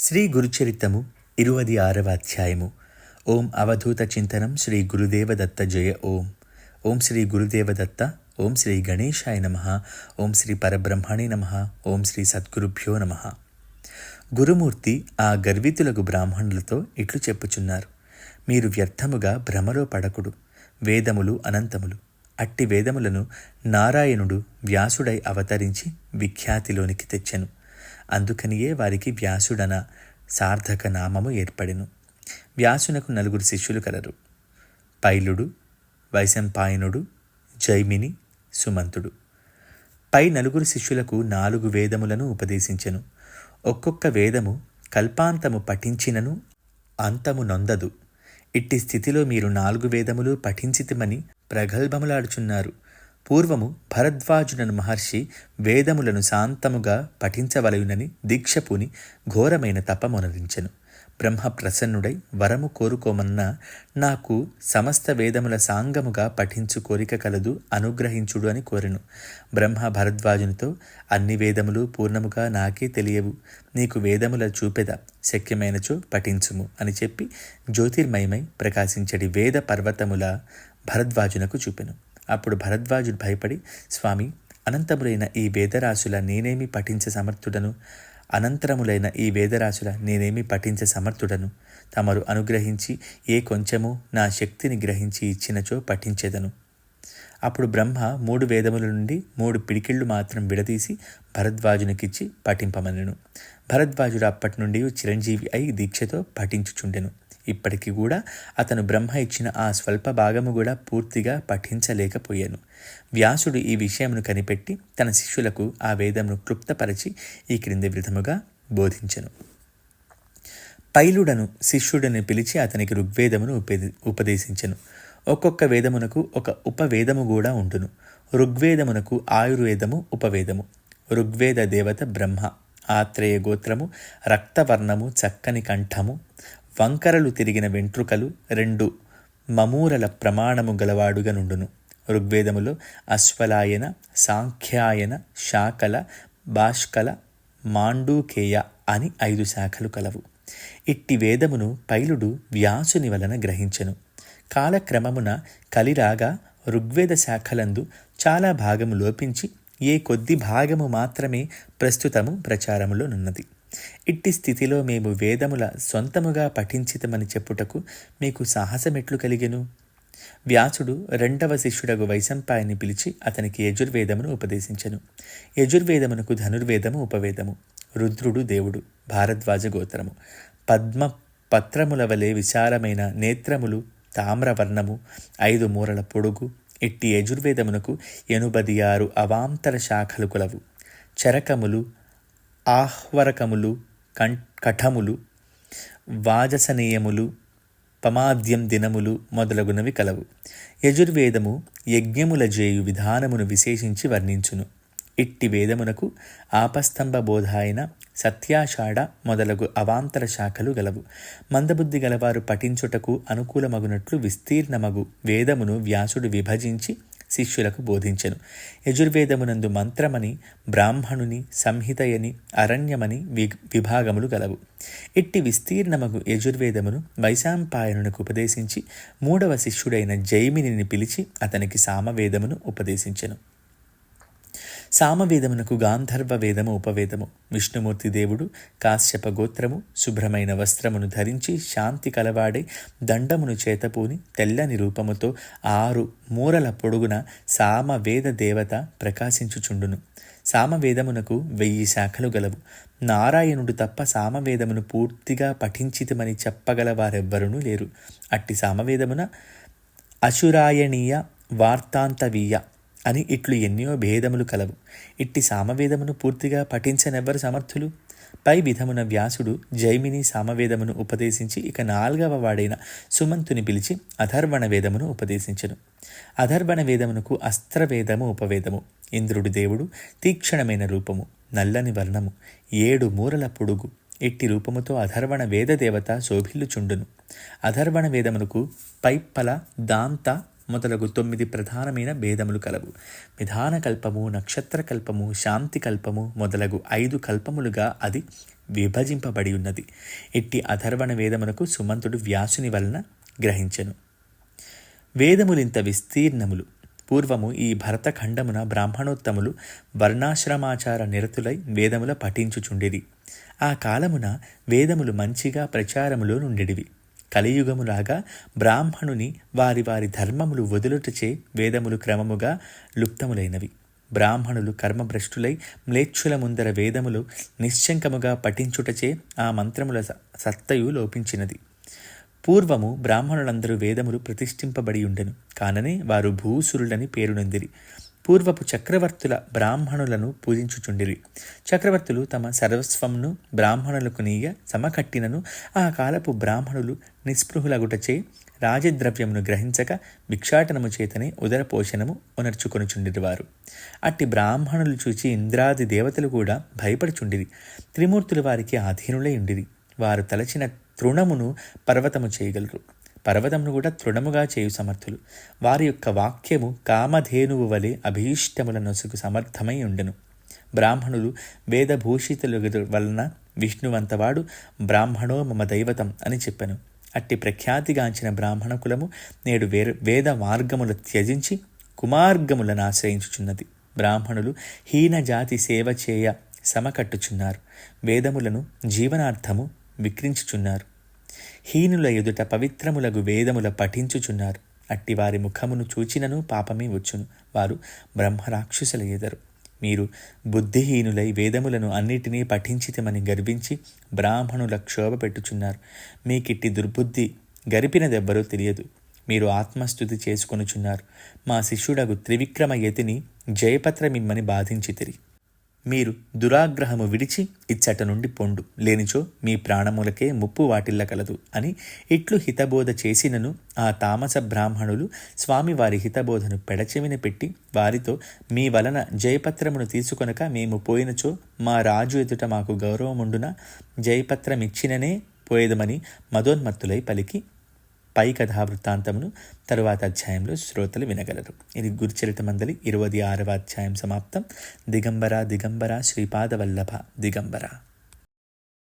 శ్రీ గురుచరితము ఇరువది ఆరవ అధ్యాయము. ఓం అవధూత చింతనం శ్రీ గురుదేవదత్త జయ ఓం. ఓం శ్రీ గురుదేవదత్త ఓం శ్రీ గణేశాయ నమ ఓం శ్రీ పరబ్రహ్మణే నమ ఓం శ్రీ సద్గురుభ్యో నమ. గురుమూర్తి ఆ గర్వితులకు బ్రాహ్మణులతో ఇట్లు చెప్పుచున్నారు. మీరు వ్యర్థముగా భ్రమలో పడకుడు వేదములు అనంతములు. అట్టి వేదములను నారాయణుడు వ్యాసుడై అవతరించి విఖ్యాతిలోనికి తెచ్చెను. అందుకనియే వారికి వ్యాసుడన సార్థక నామము ఏర్పడెను. వ్యాసునకు నలుగురు శిష్యులు కలరు. పైలుడు వైశంపాయనుడు జైమిని సుమంతుడు. పై నలుగురు శిష్యులకు నాలుగు వేదములను ఉపదేశించెను. ఒక్కొక్క వేదము కల్పాంతము పఠించినను అంతము నొందదు. ఇట్టి స్థితిలో మీరు నాలుగు వేదములు పఠించితిమని ప్రగల్భములాడుచున్నారు. పూర్వము భరద్వాజునను మహర్షి వేదములను శాంతముగా పఠించవలయునని దీక్షపుని ఘోరమైన తపమొనరించెను. బ్రహ్మ ప్రసన్నుడై వరము కోరుకోమన్నా నాకు సమస్త వేదముల సాంగముగా పఠించు కోరిక కలదు అనుగ్రహించుడు అని కోరెను. బ్రహ్మ భరద్వాజునితో అన్ని వేదములు పూర్ణముగా నాకే తెలియవు నీకు వేదముల చూపెద శక్యమైనచో పఠించుము అని చెప్పి జ్యోతిర్మయమై ప్రకాశించడి వేద పర్వతముల భరద్వాజునకు చూపెను. అప్పుడు భరద్వాజుడు భయపడి స్వామి అనంతములైన ఈ వేదరాశుల నేనేమి పఠించ సమర్థుడను? అనంతరములైన ఈ వేదరాశుల నేనేమి పఠించ సమర్థుడను? తమరు అనుగ్రహించి ఏ కొంచెము నా శక్తిని గ్రహించి ఇచ్చినచో పఠించెదను. అప్పుడు బ్రహ్మ మూడు వేదముల నుండి మూడు పిడికిళ్ళు మాత్రం విడదీసి భరద్వాజునికిచ్చి పఠింపమనెను. భరద్వాజుడు అప్పటి నుండి చిరంజీవి అయి దీక్షతో పఠించుచుండెను. ఇప్పటికీ కూడా అతను బ్రహ్మ ఇచ్చిన ఆ స్వల్ప భాగము కూడా పూర్తిగా పఠించలేకపోయాను. వ్యాసుడు ఈ విషయమును కనిపెట్టి తన శిష్యులకు ఆ వేదమును క్లుప్తపరచి ఈ క్రింది విధముగా బోధించెను. పైలుడను శిష్యుడిని పిలిచి అతనికి ఋగ్వేదమును ఉపదే ఉపదేశించెను. ఒక్కొక్క వేదమునకు ఒక ఉపవేదము కూడా ఉండును. ఋగ్వేదమునకు ఆయుర్వేదము ఉపవేదము. ఋగ్వేద దేవత బ్రహ్మ. ఆత్రేయ గోత్రము రక్తవర్ణము చక్కని కంఠము వంకరలు తిరిగిన వెంట్రుకలు రెండు మమూరల ప్రమాణము గలవాడుగా నుండును. ఋగ్వేదములో అశ్వలాయన సాంఖ్యాయన శాకల భాష్కల మాండూకేయ అని ఐదు శాఖలు కలవు. ఇట్టి వేదమును పైలుడు వ్యాసుని వలన గ్రహించెను. కాలక్రమమున కలిరాగా ఋగ్వేద శాఖలందు చాలా భాగము లోపించి ఏ కొద్ది భాగము మాత్రమే ప్రస్తుతము ప్రచారములోనున్నది ఇట్టి స్థితిలో మేము వేదముల సొంతముగా పఠించితమని చెప్పుటకు మీకు సాహసమెట్లు కలిగెను. వ్యాసుడు రెండవ శిష్యుడగు వైశంపాయని పిలిచి అతనికి యజుర్వేదమును ఉపదేశించెను. యజుర్వేదమునకు ధనుర్వేదము ఉపవేదము. రుద్రుడు దేవుడు భారద్వాజ గోత్రము. పద్మ పత్రముల వలె విశాలమైన నేత్రములు తామ్రవర్ణము ఐదు మూరల పొడుగు ఇట్టి యజుర్వేదమునకు ఎనుబది ఆరు అవాంతర శాఖలు కులవు. చరకములు ఆహ్వరకములు కం కఠములు వాజసనీయములు పమాద్యం దినములు మొదలగునవి కలవు. యజుర్వేదము యజ్ఞముల జేయు విధానమును విశేషించి వర్ణించును. ఇట్టి వేదమునకు ఆపస్తంభ బోధాయన సత్యాషాఢ మొదలగు అవాంతర శాఖలు గలవు. మందబుద్ధి గలవారు పఠించుటకు అనుకూలమగునట్లు విస్తీర్ణమగు వేదమును వ్యాసుడు విభజించి శిష్యులకు బోధించెను. యజుర్వేదమునందు మంత్రమని బ్రాహ్మణుని సంహితయని అరణ్యమని వి విభాగములు గలవు. ఇట్టి విస్తీర్ణమగు యజుర్వేదమును వైశాంపాయనునికి ఉపదేశించి మూడవ శిష్యుడైన జైమినిని పిలిచి అతనికి సామవేదమును ఉపదేశించెను. సామవేదమునకు గాంధర్వ వేదము ఉపవేదము. విష్ణుమూర్తి దేవుడు కాశ్యప గోత్రము శుభ్రమైన వస్త్రమును ధరించి శాంతి కలవాడే దండమును చేతపూని తెల్లని రూపముతో ఆరు మూరల పొడుగున సామవేద దేవత ప్రకాశించుచుండును. సామవేదమునకు వెయ్యి శాఖలు గలవు. నారాయణుడు తప్ప సామవేదమును పూర్తిగా పఠించితమని చెప్పగల వారెవ్వరూ లేరు. అట్టి సామవేదమున అశురాయణీయ వార్తాంతవీయ అని ఇట్లు ఎన్నో భేదములు కలవు. ఇట్టి సామవేదమును పూర్తిగా పఠించనెవ్వరు సమర్థులు? పై విధమున వ్యాసుడు జైమిని సామవేదమును ఉపదేశించి ఇక నాల్గవ వాడైన సుమంతుని పిలిచి అధర్వణ వేదమును ఉపదేశించను. అధర్వణ వేదమునకు అస్త్రవేదము ఉపవేదము. ఇంద్రుడు దేవుడు తీక్షణమైన రూపము నల్లని వర్ణము ఏడు మూరల పొడుగు. ఇట్టి రూపముతో అధర్వణ వేద దేవత శోభిల్లుచుండును. అధర్వణ వేదమునకు పైప్పల దాంత మొదలగు తొమ్మిది ప్రధానమైన భేదములు కలవు. విధాన కల్పము నక్షత్ర కల్పము శాంతి కల్పము మొదలగు ఐదు కల్పములుగా అది విభజింపబడి ఉన్నది. ఎట్టి అధర్వణ వేదమునకు సుమంతుడు వ్యాసుని వలన గ్రహించెను. వేదములింత విస్తీర్ణములు. పూర్వము ఈ భరతఖండమున బ్రాహ్మణోత్తములు వర్ణాశ్రమాచార నిరతులై వేదముల పఠించుచుండిరి ఆ కాలమున వేదములు మంచిగా ప్రచారములో నుండిడివి. కలియుగములాగా బ్రాహ్మణుని వారి వారి ధర్మములు వదులుటచే వేదములు క్రమముగా లుప్తములైనవి. బ్రాహ్మణులు కర్మభ్రష్టులై మ్లేచ్ఛుల ముందర వేదములు నిశ్చంకముగా పఠించుటచే ఆ మంత్రముల సత్తయు లోపించినది. పూర్వము బ్రాహ్మణులందరూ వేదములు ప్రతిష్ఠింపబడి ఉండెను కాననే వారు భూసురులని పేరునొందిరి. పూర్వపు చక్రవర్తుల బ్రాహ్మణులను పూజించుచుండిరి. చక్రవర్తులు తమ సర్వస్వంను బ్రాహ్మణులకు నీయ సమకట్టినను ఆ కాలపు బ్రాహ్మణులు నిస్పృహులగుటచే రాజద్రవ్యమును గ్రహించక భిక్షాటనము చేతనే ఉదరపోషణము ఉనర్చుకొనుచుండిరివారు. అట్టి బ్రాహ్మణులు చూచి ఇంద్రాది దేవతలు కూడా భయపడుచుండిరి. త్రిమూర్తులు వారికి ఆధీనులై ఉండిరి. వారు తలచిన తృణమును పర్వతము చేయగలరు. పర్వతమును కూడా తృణముగా చేయు సమర్థులు. వారి యొక్క వాక్యము కామధేనువు వలె అభీష్టముల నొసుకు సమర్థమై ఉండెను. బ్రాహ్మణులు వేదభూషితులు వలన విష్ణువంతవాడు బ్రాహ్మణో మమ దైవతం అని చెప్పాను. అట్టి ప్రఖ్యాతిగాంచిన బ్రాహ్మణ కులము నేడు వేరు వేద మార్గములు త్యజించి కుమార్గములను ఆశ్రయించుచున్నది. బ్రాహ్మణులు హీన జాతి సేవ చేయ సమకట్టుచున్నారు. వేదములను జీవనార్థము విక్రించుచున్నారు. హీనుల ఎదుట పవిత్రములగు వేదముల పఠించుచున్నారు. అట్టి వారి ముఖమును చూచినను పాపమే వచ్చును. వారు బ్రహ్మరాక్షసుల ఎదరు. మీరు బుద్ధిహీనులై వేదములను అన్నిటినీ పఠించితమని గర్వించి బ్రాహ్మణుల క్షోభ పెట్టుచున్నారు. మీకిట్టి దుర్బుద్ధి గరిపినదెవ్వరూ తెలియదు. మీరు ఆత్మస్థుతి చేసుకొనుచున్నారు. మా శిష్యుడగు త్రివిక్రమ యతిని జయపత్ర మిమ్మని బాధించితిరి. మీరు దురాగ్రహము విడిచి ఇచ్చట నుండి పొండు. లేనిచో మీ ప్రాణములకే ముప్పు వాటిల్ల కలదు అని ఇట్లు హితబోధ చేసినను ఆ తామస బ్రాహ్మణులు స్వామివారి హితబోధను పెడచెవిన పెట్టి వారితో మీ వలన జయపత్రమును తీసుకొనక మేము పోయినచో మా రాజు ఎదుట మాకు గౌరవముండున? జయపత్రమిచ్చిననే పోయేదమని మదోన్మత్తులై పలికి పై కథావృత్తాంతమును తరువాత అధ్యాయంలో శ్రోతలు వినగలరు. ఇది గురుచరిత మందలి ఇరవై ఆరవ అధ్యాయం సమాప్తం. దిగంబర దిగంబర శ్రీపాదవల్లభ దిగంబర.